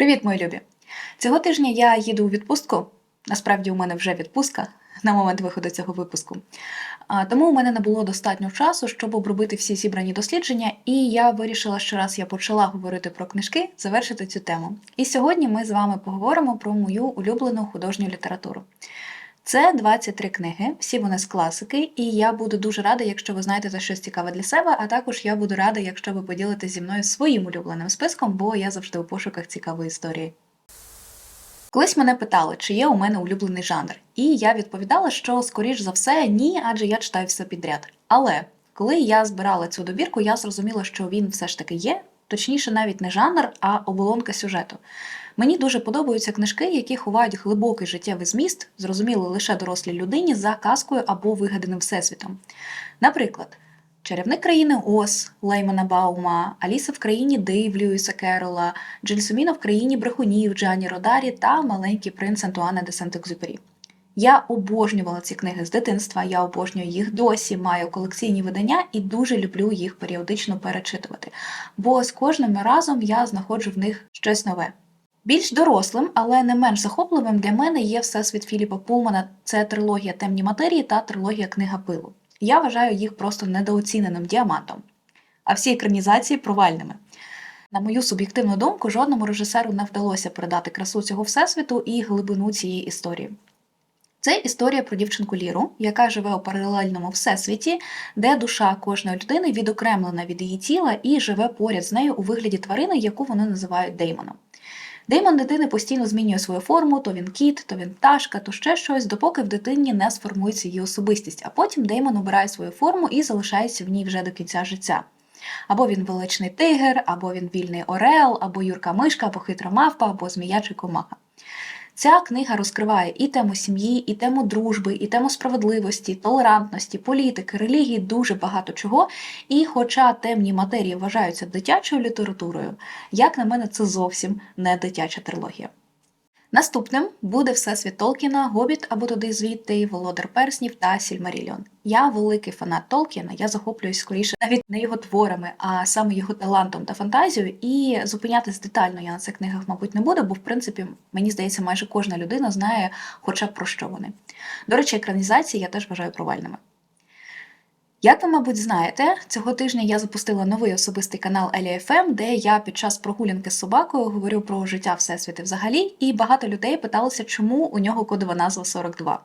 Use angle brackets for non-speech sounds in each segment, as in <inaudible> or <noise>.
Привіт, мої любі! Цього тижня я їду у відпустку. Насправді, у мене вже відпустка на момент виходу цього випуску. Тому у мене не було достатньо часу, щоб обробити всі зібрані дослідження, і я вирішила, що раз я почала говорити про книжки, завершити цю тему. І сьогодні ми з вами поговоримо про мою улюблену художню літературу. Це 23 книги, всі вони з класики, і я буду дуже рада, якщо ви знаєте щось цікаве для себе, а також я буду рада, якщо ви поділитесь зі мною своїм улюбленим списком, бо я завжди у пошуках цікавої історії. Колись мене питали, чи є у мене улюблений жанр, і я відповідала, що скоріш за все ні, адже я читаю все підряд. Але коли я збирала цю добірку, я зрозуміла, що він все ж таки є, точніше, навіть не жанр, а оболонка сюжету. Мені дуже подобаються книжки, які ховають глибокий життєвий зміст, зрозумілий лише дорослій людині за казкою або вигаданим всесвітом. Наприклад, Чарівник країни Оз Леймана Баума, Аліса в країні Див Льюіса Керола, Джельсуміна в країні брехунів Джані Родарі та Маленький принц Антуана де Сент-Екзюпері. Я обожнювала ці книги з дитинства, я обожнюю їх досі, маю колекційні видання і дуже люблю їх періодично перечитувати. Бо з кожним разом я знаходжу в них щось нове. Більш дорослим, але не менш захопливим для мене є всесвіт Філіпа Пулмана. Це трилогія темні матерії та трилогія Книга пилу. Я вважаю їх просто недооціненим діамантом, а всі екранізації провальними. На мою суб'єктивну думку, жодному режисеру не вдалося передати красу цього всесвіту і глибину цієї історії. Це історія про дівчинку Ліру, яка живе у паралельному всесвіті, де душа кожної людини відокремлена від її тіла і живе поряд з нею у вигляді тварини, яку вони називають Деймоном. Деймон дитини постійно змінює свою форму, то він кіт, то він пташка, то ще щось, допоки в дитині не сформується її особистість, а потім Деймон обирає свою форму і залишається в ній вже до кінця життя. Або він величний тигр, або він вільний орел, або юрка мишка, або хитра мавпа, або змія чи комаха. Ця книга розкриває і тему сім'ї, і тему дружби, і тему справедливості, толерантності, політики, релігії, дуже багато чого. І хоча темні матерії вважаються дитячою літературою, як на мене, це зовсім не дитяча трилогія. Наступним буде Всесвіт Толкіна, Гобіт або туди звідти, Володар Перснів та Сільмаріліон. Я великий фанат Толкіна, я захоплююсь скоріше навіть не його творами, а саме його талантом та фантазією. І зупинятись детально я на цих книгах, мабуть, не буду, бо в принципі мені здається, майже кожна людина знає, хоча б про що вони. До речі, екранізації я теж вважаю провальними. Як ви, мабуть, знаєте, цього тижня я запустила новий особистий канал Елі.ФМ, де я під час прогулянки з собакою говорю про життя Всесвіти взагалі, і багато людей питалося, чому у нього кодова назва 42.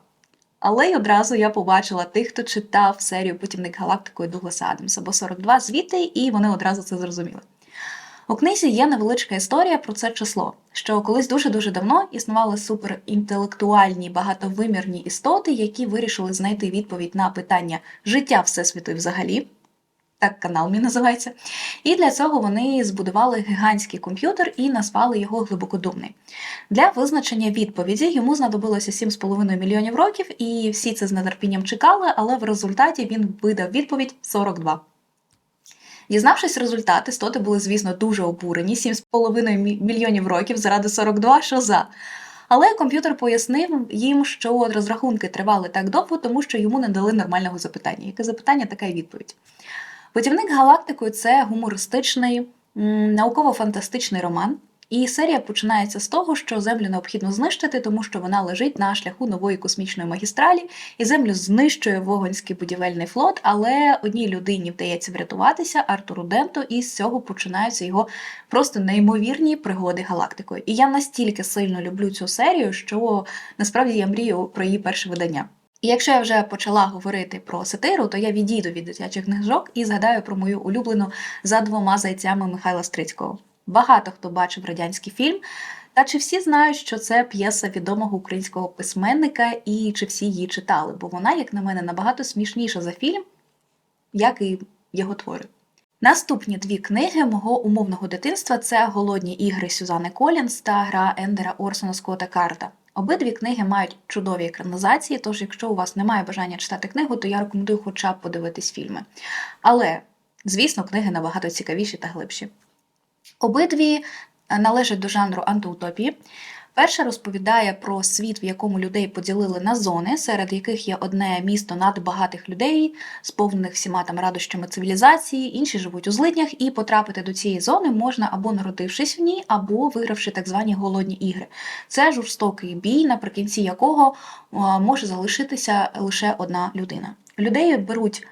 Але й одразу я побачила тих, хто читав серію Путівник галактикою Дугласа Адамса, бо 42 звідти, і вони одразу це зрозуміли. У книзі є невеличка історія про це число, що колись дуже-дуже давно існували суперінтелектуальні багатовимірні істоти, які вирішили знайти відповідь на питання життя Всесвіту і взагалі. Так канал мій називається. І для цього вони збудували гігантський комп'ютер і назвали його глибокодумний. Для визначення відповіді йому знадобилося 7,5 мільйонів років, і всі це з нетерпінням чекали, але в результаті він видав відповідь 42. Дізнавшись результати, істоти були, звісно, дуже обурені 7,5 мільйонів років заради 42, що за. Але комп'ютер пояснив їм, що розрахунки тривали так довго, тому що йому не дали нормального запитання. Яке запитання, така й відповідь. Путівник галактикою це гумористичний, науково-фантастичний роман. І серія починається з того, що землю необхідно знищити, тому що вона лежить на шляху нової космічної магістралі, і землю знищує вогонський будівельний флот. Але одній людині вдається врятуватися Артуру Денто, і з цього починаються його просто неймовірні пригоди галактикою. І я настільки сильно люблю цю серію, що насправді я мрію про її перше видання. І якщо я вже почала говорити про сатиру, то я відійду від дитячих книжок і згадаю про мою улюблену за двома зайцями Михайла Стрицького. Багато хто бачив радянський фільм, та чи всі знають, що це п'єса відомого українського письменника, і чи всі її читали, бо вона, як на мене, набагато смішніша за фільм, як і його твори. Наступні дві книги мого умовного дитинства це Голодні ігри Сюзани Колінс та гра Ендера Орсона Скотта Карта. Обидві книги мають чудові екранізації, тож якщо у вас немає бажання читати книгу, то я рекомендую хоча б подивитись фільми. Але, звісно, книги набагато цікавіші та глибші. Обидві належать до жанру антиутопії. Перша розповідає про світ, в якому людей поділили на зони, серед яких є одне місто надбагатих людей, сповнених всіма там радощами цивілізації, інші живуть у злиднях, і потрапити до цієї зони можна або народившись в ній, або вигравши так звані голодні ігри. Це жорстокий бій, наприкінці якого може залишитися лише одна людина. Людей беруть.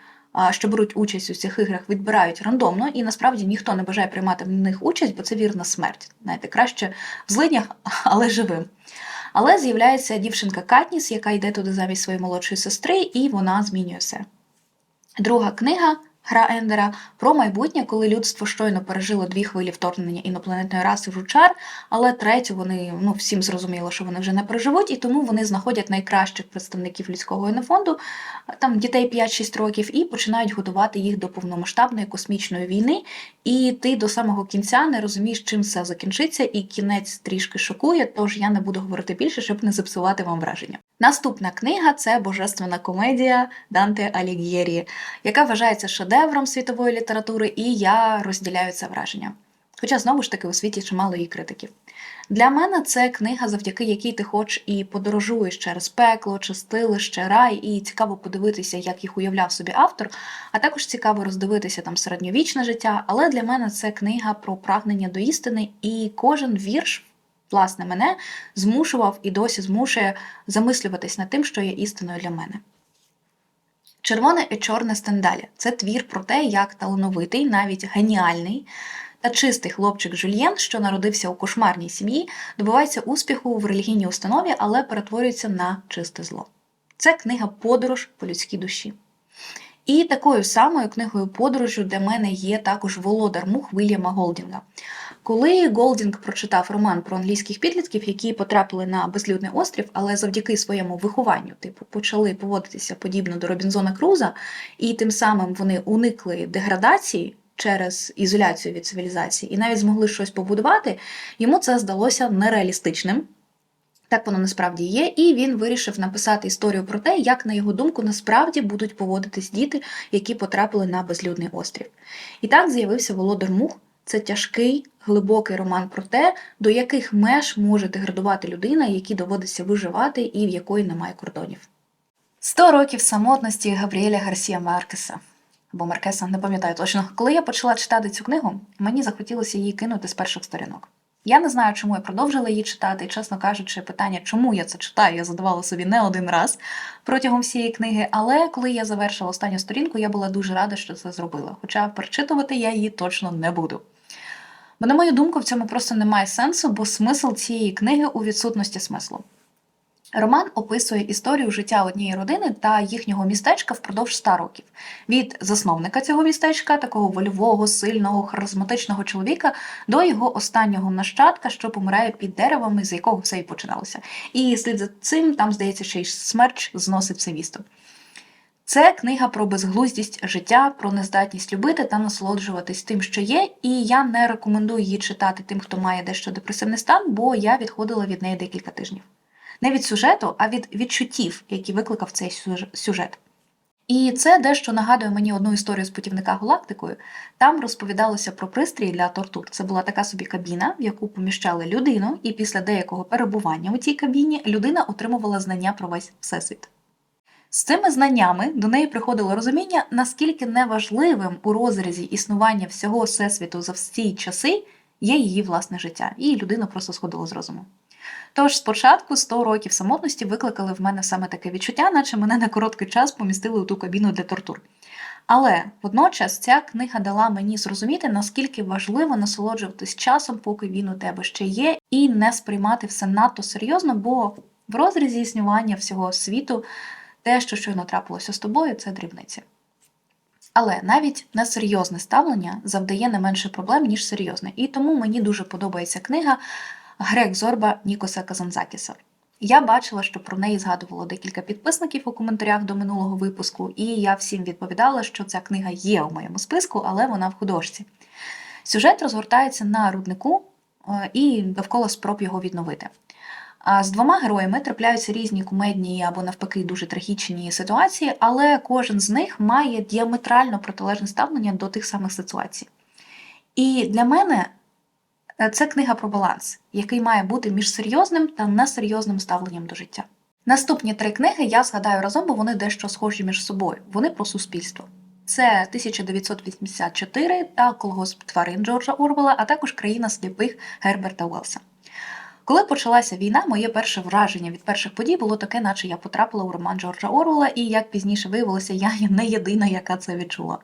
Що беруть участь у цих іграх, відбирають рандомно, і насправді ніхто не бажає приймати в них участь, бо це вірна смерть. Знаєте, краще в злиднях, <laughs> але живим. Але з'являється дівчинка Катніс, яка йде туди замість своєї молодшої сестри, і вона змінює все. Друга книга Гра Ендера про майбутнє, коли людство щойно пережило дві хвилі вторгнення інопланетної раси в жучар, але третю вони ну всім зрозуміло, що вони вже не переживуть, і тому вони знаходять найкращих представників людського генофонду, там дітей 5-6 років, і починають готувати їх до повномасштабної космічної війни. І ти до самого кінця не розумієш, чим все закінчиться, і кінець трішки шокує, тож я не буду говорити більше, щоб не зіпсувати вам враження. Наступна книга це божественна комедія Данте Аліг'єрі, яка вважається шедевром світової літератури, і я розділяю це враження. Хоча знову ж таки у світі чимало її критиків. Для мене це книга, завдяки якій ти хоч і подорожуєш через пекло, чистилище, рай, і цікаво подивитися, як їх уявляв собі автор, а також цікаво роздивитися там середньовічне життя. Але для мене це книга про прагнення до істини, і кожен вірш, власне, мене змушував і досі змушує замислюватись над тим, що є істиною для мене. Червоне і чорне стендалі це твір про те, як талановитий, навіть геніальний та чистий хлопчик Жюльєн, що народився у кошмарній сім'ї, добивається успіху в релігійній установі, але перетворюється на чисте зло. Це книга Подорож по людській душі. І такою самою книгою подорожю для мене є також Володар Мух Вільяма Голдінга. Коли Голдінг прочитав роман про англійських підлітків, які потрапили на безлюдний острів, але завдяки своєму вихованню, типу, почали поводитися подібно до Робінзона Круза, і тим самим вони уникли деградації через ізоляцію від цивілізації і навіть змогли щось побудувати, йому це здалося нереалістичним. Так воно насправді є, і він вирішив написати історію про те, як, на його думку, насправді будуть поводитись діти, які потрапили на безлюдний острів. І так з'явився Володар Мух. Це тяжкий, глибокий роман про те, до яких меж може деградувати людина, якій доводиться виживати і в якої немає кордонів. Сто років самотності Габріеля Гарсія Маркеса або Маркеса, не пам'ятаю точно. Коли я почала читати цю книгу, мені захотілося її кинути з перших сторінок. Я не знаю, чому я продовжила її читати, і, чесно кажучи, питання, чому я це читаю, я задавала собі не один раз протягом всієї книги. Але коли я завершила останню сторінку, я була дуже рада, що це зробила. Хоча перечитувати я її точно не буду. Бо, на мою думку, в цьому просто немає сенсу, бо смисл цієї книги у відсутності смислу. Роман описує історію життя однієї родини та їхнього містечка впродовж ста років. Від засновника цього містечка, такого вольового, сильного, харизматичного чоловіка, до його останнього нащадка, що помирає під деревами, з якого все і починалося. І слід за цим, там, здається, ще й смерч зносить все місто. Це книга про безглуздість життя, про нездатність любити та насолоджуватись тим, що є, і я не рекомендую її читати тим, хто має дещо депресивний стан, бо я відходила від неї декілька тижнів. Не від сюжету, а від відчуттів, які викликав цей сюжет. І це дещо нагадує мені одну історію з путівника галактикою. Там розповідалося про пристрій для тортур. Це була така собі кабіна, в яку поміщали людину, і після деякого перебування у цій кабіні людина отримувала знання про весь всесвіт. З цими знаннями до неї приходило розуміння, наскільки неважливим у розрізі існування всього всесвіту за всі часи є її власне життя, і людина просто сходила з розуму. Тож спочатку 100 років самотності викликали в мене саме таке відчуття, наче мене на короткий час помістили у ту кабіну для тортур. Але водночас ця книга дала мені зрозуміти, наскільки важливо насолоджуватись часом, поки він у тебе ще є, і не сприймати все надто серйозно, бо в розрізі існування всього світу те, що щойно трапилося з тобою, це дрібниці. Але навіть несерйозне ставлення завдає не менше проблем, ніж серйозне. І тому мені дуже подобається книга Грек Зорба Нікоса Казанзакіса. Я бачила, що про неї згадувало декілька підписників у коментарях до минулого випуску, і я всім відповідала, що ця книга є у моєму списку, але вона в художці. Сюжет розгортається на руднику і довкола спроб його відновити. З двома героями трапляються різні кумедні або навпаки дуже трагічні ситуації, але кожен з них має діаметрально протилежне ставлення до тих самих ситуацій. І для мене Е, Це книга про баланс, який має бути між серйозним та несерйозним ставленням до життя. Наступні три книги я згадаю разом, бо вони дещо схожі між собою. Вони про суспільство. Це 1984 та Колгосп тварин Джорджа Орвела, а також Країна сліпих Герберта Уелса. Коли почалася війна, моє перше враження від перших подій було таке, наче я потрапила у роман Джорджа Орвела, і як пізніше виявилося, я не єдина, яка це відчула.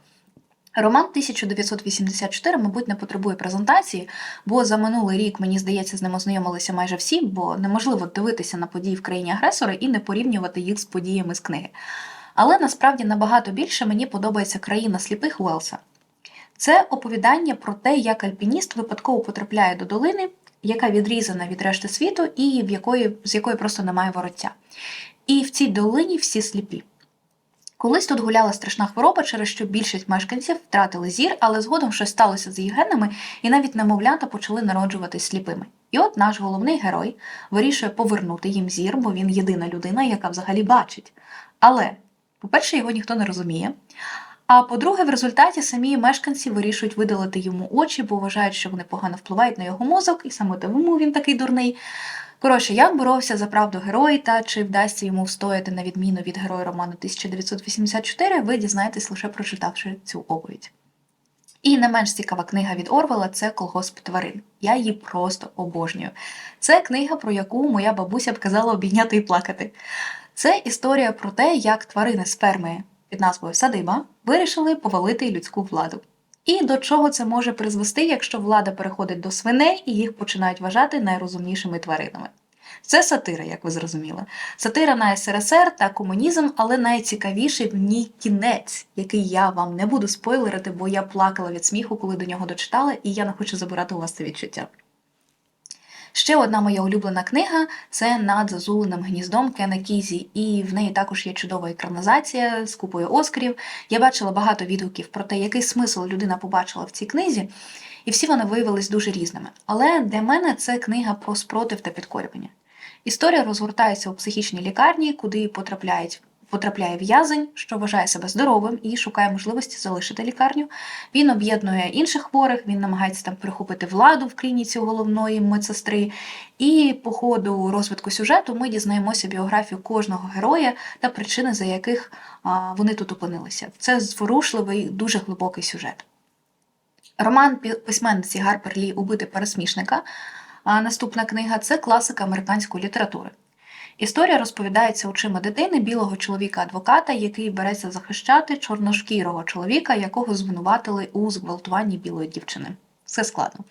Роман 1984, мабуть, не потребує презентації, бо за минулий рік, мені здається, з ним ознайомилися майже всі, бо неможливо дивитися на події в країні агресора і не порівнювати їх з подіями з книги. Але насправді набагато більше мені подобається країна сліпих Уелса. Це оповідання про те, як альпініст випадково потрапляє до долини, яка відрізана від решти світу, і в якої, з якої просто немає вороття. І в цій долині всі сліпі. Колись тут гуляла страшна хвороба, через що більшість мешканців втратили зір, але згодом щось сталося з їх генами, і навіть немовлята почали народжуватись сліпими. І от наш головний герой вирішує повернути їм зір, бо він єдина людина, яка взагалі бачить. Але, по-перше, його ніхто не розуміє. А по-друге, в результаті самі мешканці вирішують видалити йому очі, бо вважають, що вони погано впливають на його мозок, і саме тому він такий дурний. Коротше, як боровся за правду герой та чи вдасться йому встояти на відміну від героя роману 1984, ви дізнаєтесь лише прочитавши цю оповідь. І не менш цікава книга від Орвела це Колгосп тварин. Я її просто обожнюю. Це книга, про яку моя бабуся б казала обійняти і плакати. Це історія про те, як тварини з ферми під назвою Садиба вирішили повалити людську владу. І до чого це може призвести, якщо влада переходить до свиней і їх починають вважати найрозумнішими тваринами. Це сатира, як ви зрозуміли. Сатира на СРСР та комунізм, але найцікавіший в ній кінець, який я вам не буду спойлерити, бо я плакала від сміху, коли до нього дочитала, і я не хочу забирати у вас це відчуття. Ще одна моя улюблена книга це над зазуленим гніздом Кена Кізі, і в неї також є чудова екранізація з купою Оскарів. Я бачила багато відгуків про те, який смисл людина побачила в цій книзі, і всі вони виявились дуже різними. Але для мене це книга про спротив та підкорювання. Історія розгортається у психічній лікарні, куди потрапляють. Потрапляє в'язень, що вважає себе здоровим і шукає можливості залишити лікарню. Він об'єднує інших хворих, він намагається там прихопити владу в клініці головної медсестри. І по ходу розвитку сюжету ми дізнаємося біографію кожного героя та причини, за яких вони тут опинилися. Це зворушливий, дуже глибокий сюжет. Роман письменниці Гарпер Лі Убити пересмішника. А наступна книга це класика американської літератури. Історія розповідається очима дитини білого чоловіка-адвоката, який береться захищати чорношкірого чоловіка, якого звинуватили у зґвалтуванні білої дівчини. Все складно.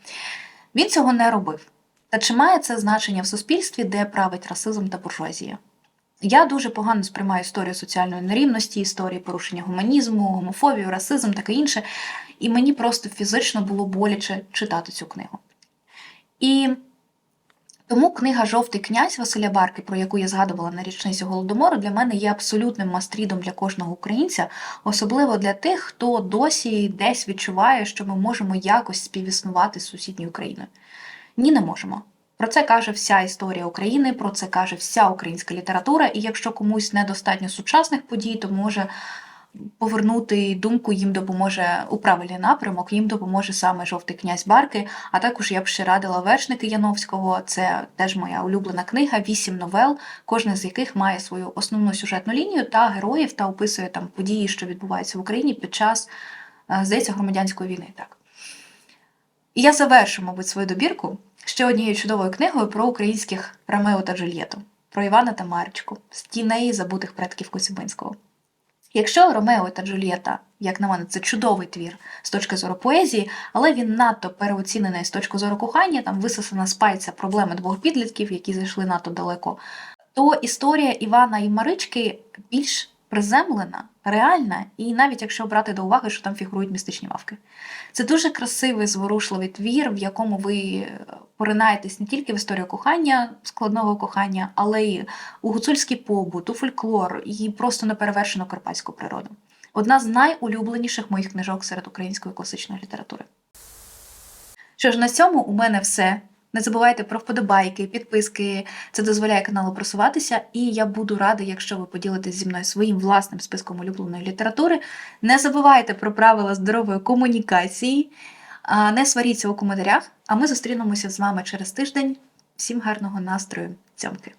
Він цього не робив. Та чи має це значення в суспільстві, де править расизм та буржуазія? Я дуже погано сприймаю історію соціальної нерівності, історії порушення гуманізму, гомофобію, расизм таке інше, і мені просто фізично було боляче читати цю книгу. І тому книга Жовтий князь Василя Барки, про яку я згадувала на річницю Голодомору, для мене є абсолютним мастрідом для кожного українця, особливо для тих, хто досі десь відчуває, що ми можемо якось співіснувати з сусідньою країною. Ні, не можемо. Про це каже вся історія України, про це каже вся українська література, і якщо комусь недостатньо сучасних подій, то може повернути думку їм допоможе у правильний напрямок, їм допоможе саме жовтий князь Барки. А також я б ще радила вершники Яновського. Це теж моя улюблена книга, вісім новел, кожна з яких має свою основну сюжетну лінію та героїв та описує там події, що відбуваються в Україні під час, е, здається, громадянської війни. Так. І я завершу, мабуть, свою добірку ще однією чудовою книгою про українських Ромео та Джульєту, про Івана та Марічку, з тіней забутих предків Коцюбинського. Якщо Ромео та Джульєта, як на мене, це чудовий твір з точки зору поезії, але він надто переоцінений з точки зору кохання, там висосана з пальця проблеми двох підлітків, які зайшли надто далеко, то історія Івана і Марички більш приземлена, реальна, і навіть якщо брати до уваги, що там фігурують містичні мавки. Це дуже красивий, зворушливий твір, в якому ви поринаєтесь не тільки в історію кохання, складного кохання, але й у гуцульський побут, у фольклор і просто неперевершену карпатську природу. Одна з найулюбленіших моїх книжок серед української класичної літератури. Що ж, на цьому у мене все. Не забувайте про вподобайки, підписки. Це дозволяє каналу просуватися, і я буду рада, якщо ви поділитесь зі мною своїм власним списком улюбленої літератури. Не забувайте про правила здорової комунікації. Не сваріться у коментарях, а ми зустрінемося з вами через тиждень. Всім гарного настрою, цьомки!